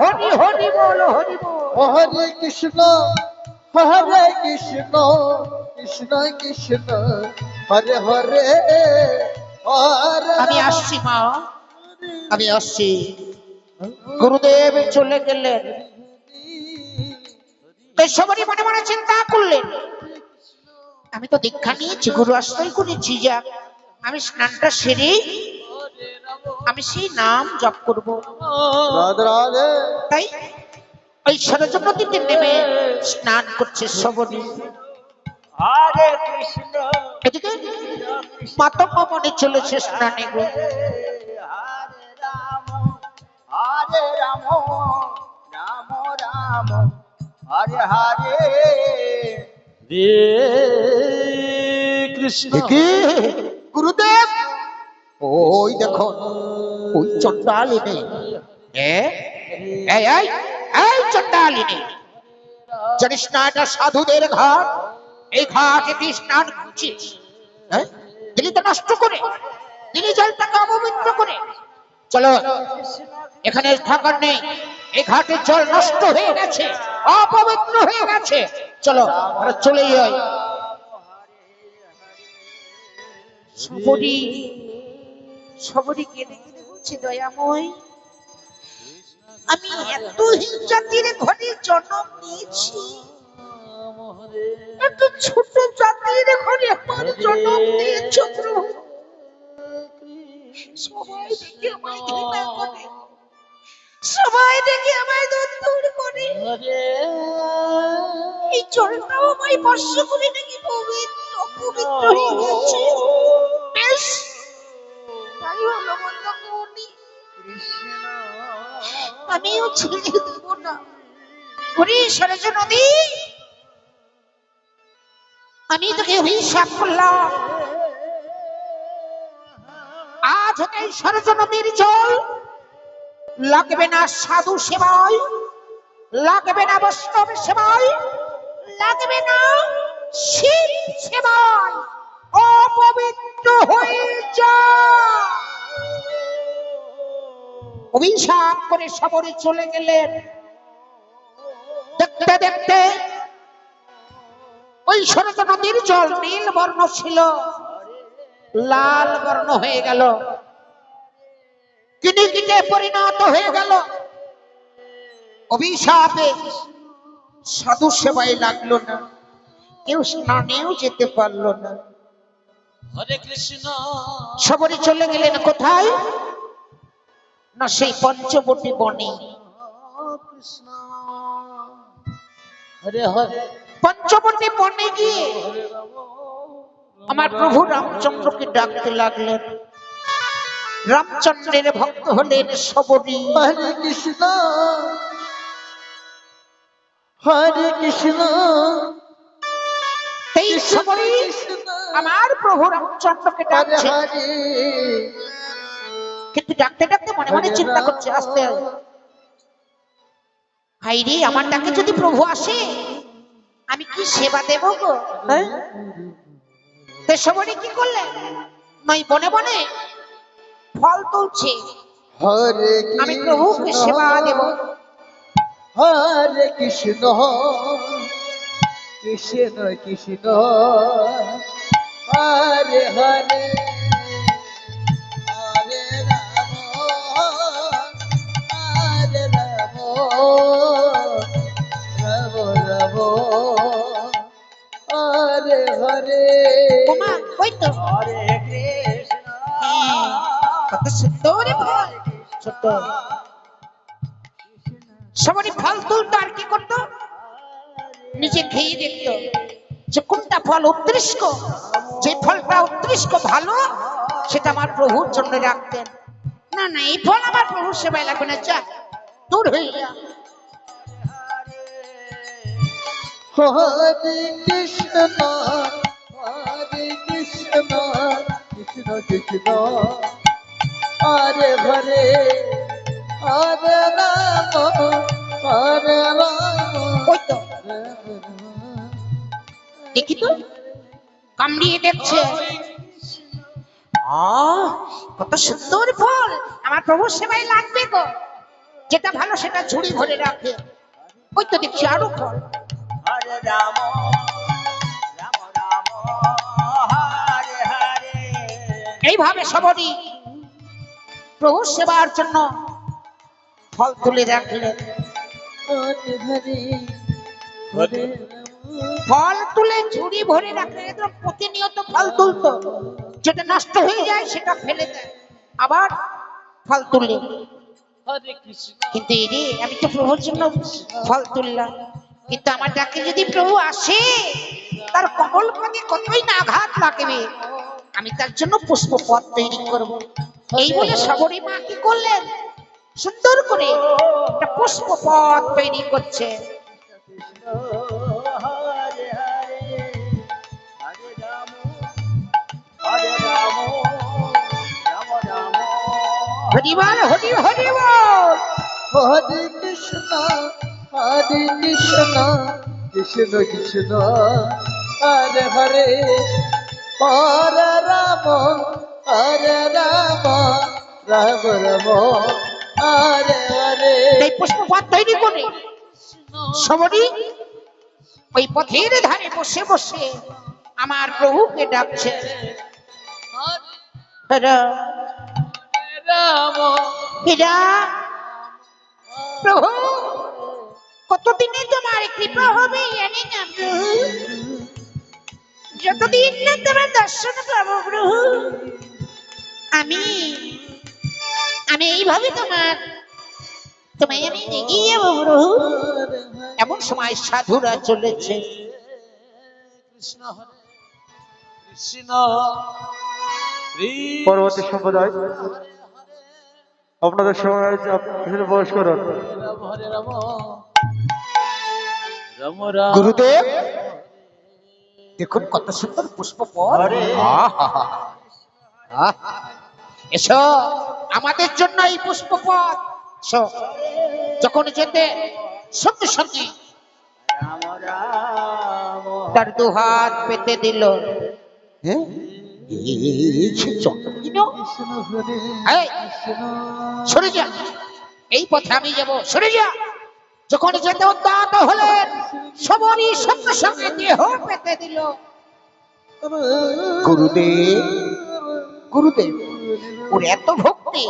হরি হরি বল হরি বল। হরে কৃষ্ণ হরে কৃষ্ণ কৃষ্ণ কৃষ্ণ হরে হরে আমি আসছি মা। আমি আসছি। গুরুদেব চলে গেলেন। সবারই মনে মনে চিন্তা করলেন। আমি তো দীক্ষা নিয়েছি গুরু আশ্রয় করেছি যাক। আমি স্নানটা সেরে আমি সেই নাম জপ করব। তাই ওই সরজ নদীতে নেমে স্নান করছে এদিকে মনে চলেছে স্নানে গো। হরে রাম হরে রাম রাম রাম হরে। হরে রে কৃষ্ণ গুরুদেব ওই দেখো, ওই চন্ডালিনী এই চন্ডালিনী জানিস না এটা সাধুদের ঘাট, এই স্নান করছিস। নষ্ট করে জলটাকে অপবিত্র করে। চলো, এখানে থাকার নেই। এই ঘাটের জল নষ্ট হয়ে গেছে, অপবিত্র হয়ে গেছে। চলো, আমরা চলে যাই। সবরি কেঁদে কেঁদে বলছে দয়াময় আমি এত জাতির ঘরে জন্ম নিয়েছি। এত ছোট জাতির ঘরে আমার জন্ম দিয়েছ প্রভু। সবাই দেখে আমায় ঘৃণা করে। সবাই দেখে আমায় দূর করে। এই জলটাও আমায় বর্ষ করে নাকি পবিত্র অপবিত্র হয়ে গেছে। বেশ। আমিও ছেড়ে দেব না। ওরে সরজ নদী। আমি তোকে অভিশাপ করলাম। আজ হতে সরজ নদীর জল। লাগবে না সাধু সেবায়। লাগবে না বৈষ্ণব সেবায়। লাগবে না শিব সেবায়। অপবিত্র হয়ে যা। অভিশাপ করে সবরে চলে গেলেন। দেখতে দেখতে ওই সরজ নদীর জল নীল বর্ণ ছিল, লাল বর্ণ হয়ে গেল। কিনে পরিণত হয়ে গেল। অভিশাপে সাধু সেবায় লাগল না, কেউ স্নানেও যেতে পারল না। হরে কৃষ্ণ। সবরই চলে গেলেন কোথায়? না সেই পঞ্চবটি বনে। কৃষ্ণ। হরে হরে। পঞ্চবটি বনে গিয়ে আমার প্রভু রামচন্দ্রকে ডাকতে লাগলেন। রামচন্দ্রের ভক্ত হলেন সবরী। হরে কৃষ্ণ। হরে কৃষ্ণ। এই সবরী আমার প্রভু রামচন্দ্রকে ডাকছে। কিন্তু ডাকতে ডাকতে মনে মনে চিন্তা করছে আস্তে। হাই রে আমার ডাকে যদি প্রভু আসে আমি কি সেবা দেব গো? হ্যাঁ? তো সবরী কি করলেন নয় বনে বনে ফল তুলছে। হরে আমি প্রভুকে সেবা দেব। হরে কৃষ্ণ কৃষ্ণ কৃষ্ণ হরে হরে। কত সুন্দর ফল ছোট্ট সবারই ফল তুলতো আর কি করতো? নিজে খেয়ে দেখতো। যে কোনটা ফল উৎকৃষ্ট? যে ফলটা উৎকৃষ্ট ভালো সেটা আমার প্রভুর জন্য রাখতেন। না না এই ফল আমার প্রভুর সেবায় লাগবে না যা দূর হয়ে যা। হরে কৃষ্ণ হরে কৃষ্ণ কৃষ্ণ কৃষ্ণ। হরে হরে হরে রাম। হরে রাম দেখি তো। কামড়িয়ে দেখছে। আহ, কত সুন্দর ফল। আমার প্রভুর সেবায় লাগবে গো। যেটা ভালো সেটা ঝুড়ি ভরে রাখে। ওই তো দেখছি আরও ফল। হরে রাম রাম রাম হরে হরে। এইভাবে সবরই প্রভু সেবার জন্য ফল তুলে রাখলেন হরে হরে। ফল তুলে ঝুড়ি ভরে রাখলেন একদম প্রতিনিয়ত ফল তুলতো। যেটা নষ্ট হয়ে যায় সেটা ফেলে দেয়। আবার ফল তুললে। কিন্তু এই রে আমি তো প্রভুর জন্য ফল তুললাম। কিন্তু আমার ডাকে যদি প্রভু আসে তার কমল পদে কতই না আঘাত লাগবে। আমি তার জন্য পুষ্প পথ তৈরি করব। এই বলে সবরী মা কি করলেন? সুন্দর করে একটা পুষ্প পথ তৈরি করছে। হরিবল হরি হরিবল। হরে কৃষ্ণ হরে কৃষ্ণ কৃষ্ণ কৃষ্ণ। হরে হরে হরে রাম হরে রাম রাম রাম। হরে হরে। এই পুষ্প পথ তৈরি করে। সবরী ওই পথের ধারে বসে বসে আমার প্রভুকে ডাকছে। হ্যাঁ রাম হীরা। প্রভু কতদিনে তোমার কৃপা হবে জানি না প্রভু। যতদিন না তোমার দর্শন পাবো প্রভু। আমি আমি এইভাবে তোমার তোমায় আমি এগিয়ে যাব প্রভু। এমন সময় সাধুরা চলেছে। কৃষ্ণ কৃষ্ণ কৃষ্ণ পরবর্তী সম্প্রদায়। আপনাদের সময় প্রবেশ করুন। গুরুদেব দেখুন কত সুন্দর পুষ্প! এসো আমাদের জন্য এই পুষ্প পথ যখন যেতে সঙ্গে সঙ্গে তার দু হাত পেতে দিল। হ্যাঁ? এই পথে আমি যাব সরে যা। যখন যেতে উদ্যাত হলেন সবরই সঙ্গে সঙ্গে দেহ পেতে দিল। গুরুদেব গুরুদেব ওর এত ভক্তি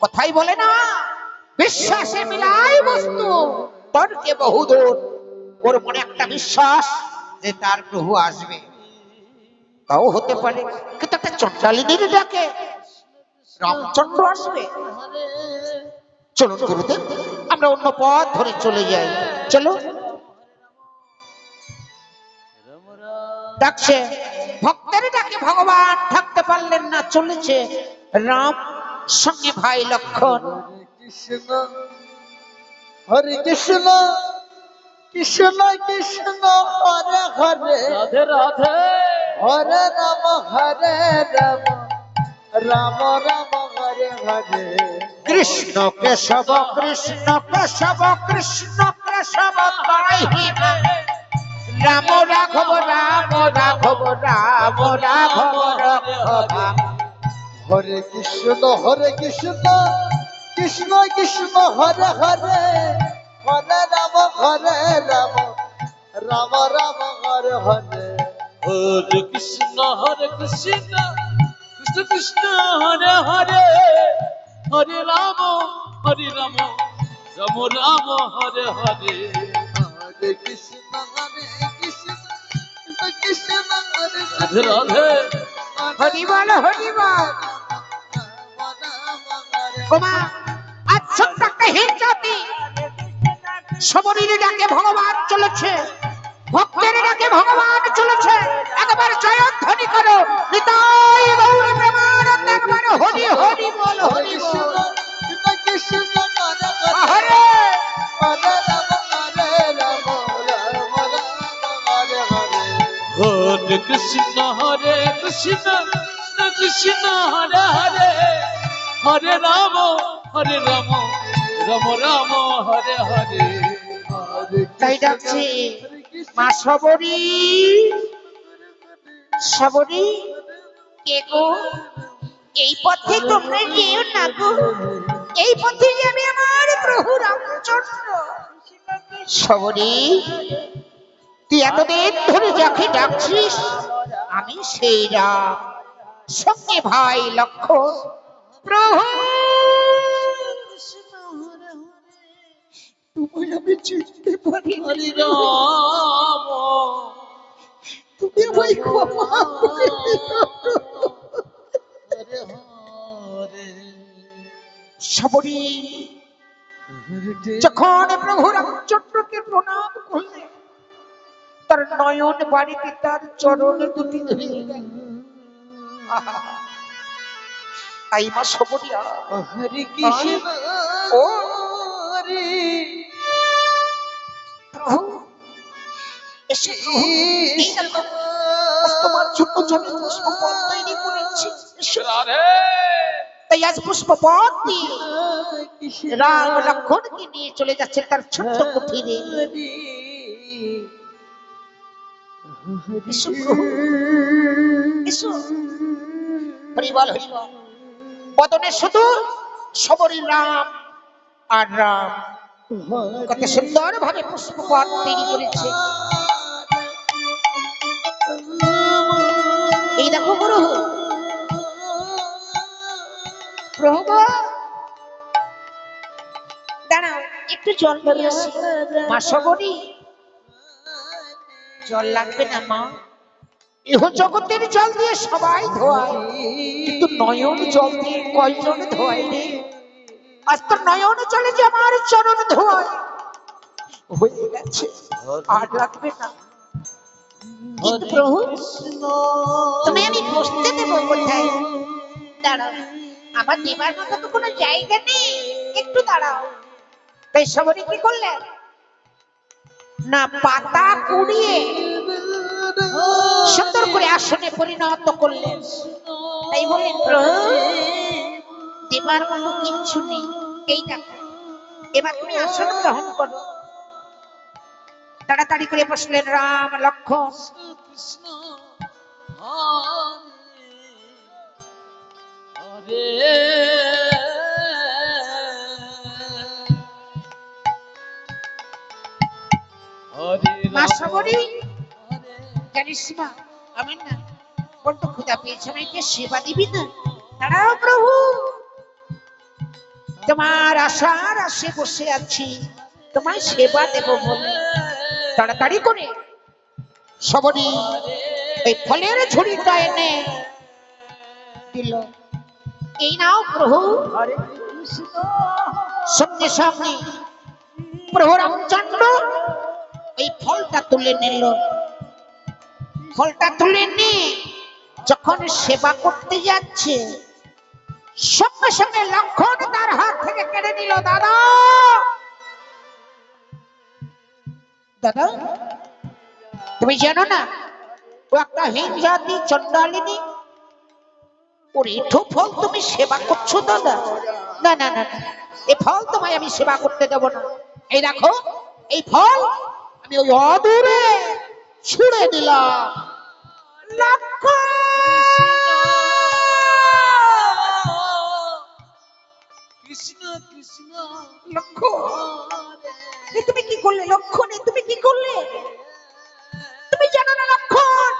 কথাই বলে না। বিশ্বাসে মিলাই বস্তু তর্কে বহুদূর। ওর মনে একটা বিশ্বাস যে তার প্রভু আসবে। তাও হতে পারে। কিন্তু একটা চন্ডালিনীর ডাকে রামচন্দ্র আসবে। চলুন গুরুদেব আমরা অন্য পথ ধরে চলে যাই। চলো। ডাকছে ভক্তের ডাকে ভগবান থাকতে পারলেন না চলেছে রাম সঙ্গে ভাই লক্ষণ। কৃষ্ণ হরে কৃষ্ণ কৃষ্ণ কৃষ্ণ হরে হরে। রাধে রাধে। হরে রাম হরে রাম। রাম রাম হরে হরে। কৃষ্ণ কেশব কৃষ্ণ কেশব কৃষ্ণ কেশব রাম রাঘব রাম রাঘব রাম রাঘব রাঘব। হরে কৃষ্ণ হরে কৃষ্ণ। কৃষ্ণ কৃষ্ণ হরে হরে। হরে রাম হরে রাম। রাম রাম হরে হরে। হরে কৃষ্ণ হরে কৃষ্ণ কৃষ্ণ কৃষ্ণ হরে হরে হরে রাম হরে রাম রাম রাম হরে হরে। হরে কৃষ্ণ হরে কৃষ্ণ কৃষ্ণ হরে রাধে রাধে। হরিবল হরিবল। গোমা আজ ছোট্ট একটা হিট জাতি সবরীর ডাকে ভগবান চলেছে। ভক্তের ডাকে ভগবান চলেছে। একবার জয়ধ্বনি করো। নিতাই গৌর প্রেমানন্দ একবার হরি হরি বল হরি বল। হরে হরে কৃষ্ণ হরে কৃষ্ণ কৃষ্ণ কৃষ্ণ হরে হরে। হরে রাম হরে রাম রাম রাম হরে হরে। তাই ডাকছি। মা সবরী সবরী কে গো? এই পথে তোমরা যেও না গো। এই পথে যাবে আমার প্রভু রামচন্দ্র। সবরি তুই এতদিন ধরে যাকে ডাকছিস, আমি সেই রাম। সঙ্গে ভাই লক্ষ্য প্রভু! তোমায় আমি চিনতে পারি হরি রাম। তুমি আমায় ক্ষমা করে সবরি যখন প্রভু রামচন্দ্রকে প্রণাম করলে তার নয়ন বাড়িতে তার চরণ দুটি ধরে গেল। আহা! আই মা সবরিয়া ও হরে তোমার জন্য জমি পুষ্পপথ তৈরি করেছি। তাই আজ পুষ্পপথ দিয়ে রাম লক্ষণকে নিয়ে চলে যাচ্ছে তার ছোট্ট কুঠিরে। হরিবল বদনে শুধু সবরী রাম আর রাম। কত সুন্দর ভাবে পুষ্পপথ তৈরি করেছে। এই দেখো প্রভু প্রভু, দাঁড়াও, একটু জল নিয়ে আসি। মা সবরী জল লাগবে না মা। ইহ জগতের জল দিয়ে সবাই ধোয়ায় কিন্তু নয়ন জল দিয়ে কয়জন ধোয়ায় রে? আজ তো নয়ন চলে যে আমার চরণ ধোয়ায়। হয়ে গেছে আর লাগবে না। প্রভু তুমি আমি বসতে দেব কোথায়? দাঁড়াও আমার দেবার মতো তো কোনো জায়গা নেই। একটু দাঁড়াও। তাই সবরই কি করলেন না পাতা কুড়িয়ে সুন্দর করে আসনে পরিণত করলেন। তাই বললেন প্রভু দেবার মতো কিচ্ছু নেই। এই দেখো, এবার তুমি আসন গ্রহণ করো। তাড়াতাড়ি করে বসলেন রাম লক্ষ্মণ জানিস আমার না বড্ড ক্ষুধা পেয়েছে সেবা দিবি না? দাঁড়াও প্রভু। তোমার আশার আসে বসে আছি। তোমায় সেবা দেব বলে। তাড়াতাড়ি করে সবরই এই ফলের ঝুড়িটা এনে দিল। এই নাও প্রভু। সঙ্গে সঙ্গে প্রভু রামচন্দ্র এই ফলটা তুলে নিল। ফলটা তুলে নিয়ে যখন সেবা করতে যাচ্ছে সঙ্গে সঙ্গে লক্ষণ তার হাত থেকে কেড়ে নিল, দাদা! দাদা, তুমি জানো না, ও একটা হীন জাতি চন্ডালিনী ওর এঠো ফল তুমি সেবা করছ, দাদা? না না না এ ফল তোমায় আমি সেবা করতে দেব না। এই রাখো এই ফল আমি ওই অদূরে ছুড়ে দিলাম। কৃষ্ণ কৃষ্ণ লক্ষ্য। এ তুমি কি করলে? লক্ষণ এ তুমি কি করলে? তুমি জানো না লক্ষণ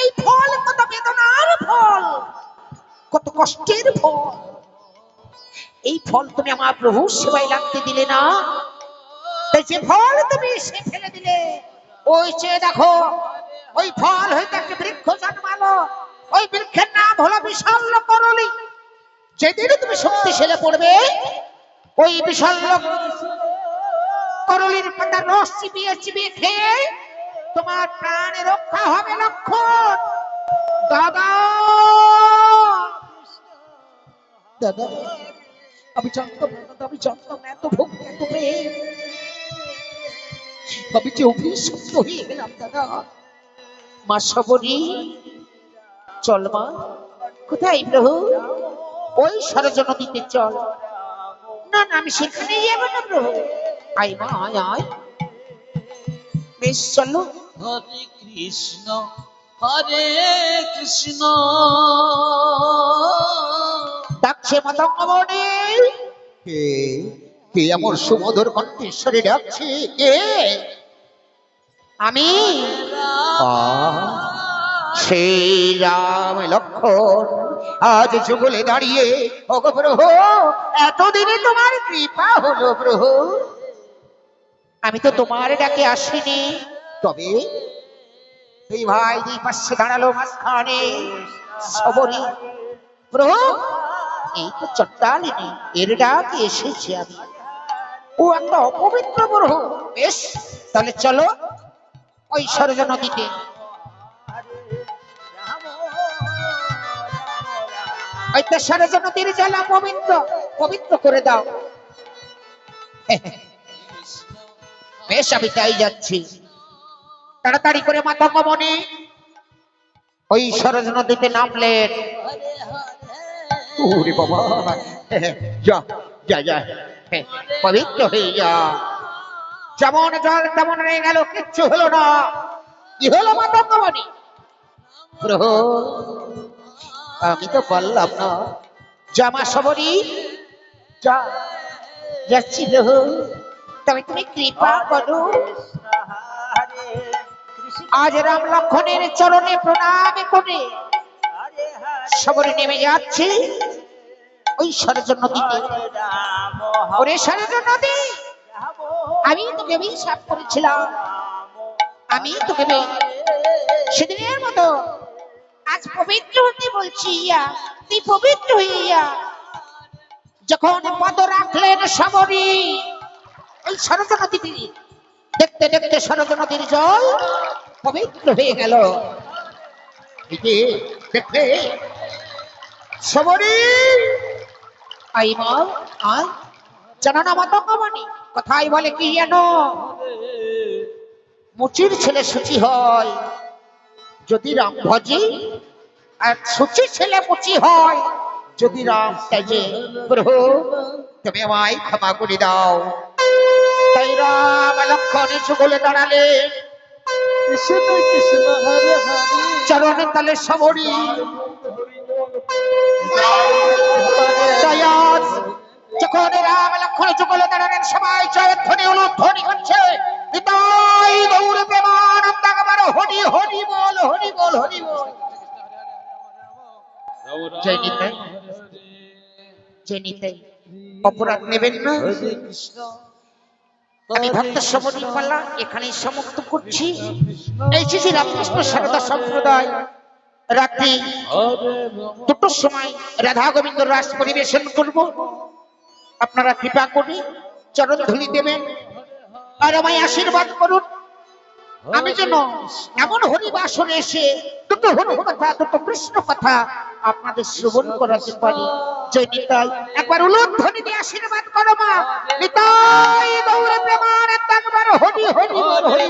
এই ফল কত বেদনার ফল কত কষ্টের ফল। এই ফল তুমি আমার প্রভু সেবায় লাগতে দিলে না। তাই যে ফল তুমি সে ফেলে দিলে। ওই চেয়ে দেখো ওই ফল হইতে একটা বৃক্ষ জন্মালো। ওই বৃক্ষের নাম হলো বিশাল যেদিন তুমি শক্তিশালী পড়বে, ওই বিশাল করলির পাতা রস চিবিয়ে চিবিয়ে খেয়ে তোমার প্রাণে রক্ষা হবে লক্ষণ। দাদা! দাদা! আমি জানতাম আমি জানতাম এত এত আমি যে অভিশপ্ত হয়ে গেলাম, দাদা। মা সবরী চল মা, কোথায় প্রভু? ওই সরজন দিতে চল না না আমি সেখানেই যাব না প্রভু। আয় মা আয় আয়। বেশ চলো। হরে কৃষ্ণ হরে কৃষ্ণ। ডাকছে মতঙ্গমণি কে কে আমার সুমধুর কণ্ঠেশ্বরে ডাকছে? কে? আমি। আহ, সেই রাম লক্ষণ, আজ যুগলে দাঁড়িয়ে ওগো প্রভু এতদিনে তোমার কৃপা হলো প্রভু আমি তো তোমার ডাকে আসিনি। তবে এই ভাই দুই পাশে দাঁড়াল মাঝখানে। সবরি প্রভু এই তো চট্টালিনী, এর ডাকে এসেছি আমি। ও একটা অপবিত্র প্রভু বেশ, তাহলে চলো ওই সরজ নদীতে। ওই তো সরজ নদীর জল পবিত্র পবিত্র করে দাও। বেশ আমি তাই যাচ্ছি। তাড়াতাড়ি করে মাতঙ্গ মনে ওই সরজ নদীতে নামলেন। ওরে বাবা। যা যা যা। হ্যাঁ, পবিত্র হয়ে যা। যেমন জল তেমন রয়ে গেল কিচ্ছু হলো না। কি হলো মাতঙ্গ মনে প্রভু আমি তো বললাম না। জামা সবরি যা যাচ্ছি তবে তুমি কৃপা করো। আজ রাম লক্ষণের চরণে প্রণাম করে সবরে নেমে যাচ্ছে। ওই সরজ নদীতে। ওরে সরজ নদী, আমি তোকে অভিশাপ করেছিলাম। আমি তোকে সেদিনের মতো আজ পবিত্র হতে বলছি, ইয়া তুই পবিত্র হইয়া যখন পদ রাখলেন সবরি ওই সরজ নদীতে দেখতে দেখতে সরজ নদীর জল পবিত্র হয়ে গেল। দেখলে সবরি আই মা আয় জানো না মাতঙ্গমণি কথাই বলে কি জানো মুচির ছেলে সুচি হয়। যদি রাম ভজে আর সুচি ছেলে মুচি হয় যদি রাম তেজে প্রভু তুমি আমায় ক্ষমা করে দাও। তাই রাম লক্ষণ যুগলে দাঁড়ালে কৃষ্ণ কৃষ্ণ হরে হরে। চরণে তালে সবরি যখন রাম লক্ষণ যুগলে দাঁড়ালেন সবাই জয়ধ্বনি অনুধ্বনি হচ্ছে। প্রেমানন্দ একবার হরি হরি বল হরি বল হরি বল। অপরাধ নেবেন না। আমি ভক্ত সমরি পাল্লা এখানে সমাপ্ত করছি। এই শ্রী রামকৃষ্ণ সারদা সম্প্রদায়। রাত্রি দুটোর সময় রাধা গোবিন্দ রাস পরিবেশন করব। আপনারা কৃপা করে চরণ ধুলি দেবেন। আর আমায় আশীর্বাদ করুন। আমি যেন এমন হরিবাসনে এসে দুটো হরি কথা দুটো কৃষ্ণ কথা আপনাদের শ্রবণ করাতে পারি। জয় নিতাই। একবার উলুধ্বনি দিয়ে আশীর্বাদ করো মা। নিতাই গৌর প্রেমানন্দ একবার হরি হরি হরি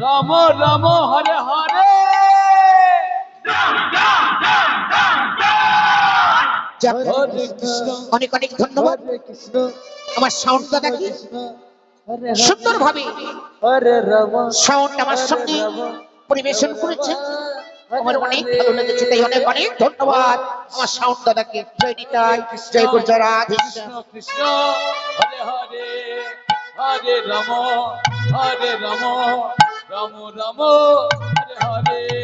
রাম রাম হরে হরে। অনেক অনেক ধন্যবাদ। আমার সাউন্ড দাদাকে কৃষ্ণ হরে সুন্দর ভাবে সাউন্ড আমার সঙ্গে পরিবেশন করেছেন আমার অনেক ভালো লেগেছে তাই অনেক অনেক ধন্যবাদ। আমার সাউন্ড দাদাকে জয় নিতাই। জয় গুজরাট কৃষ্ণ কৃষ্ণ। হরে হরে হরে রাম হরে রাম রাম রাম। হরে হরে।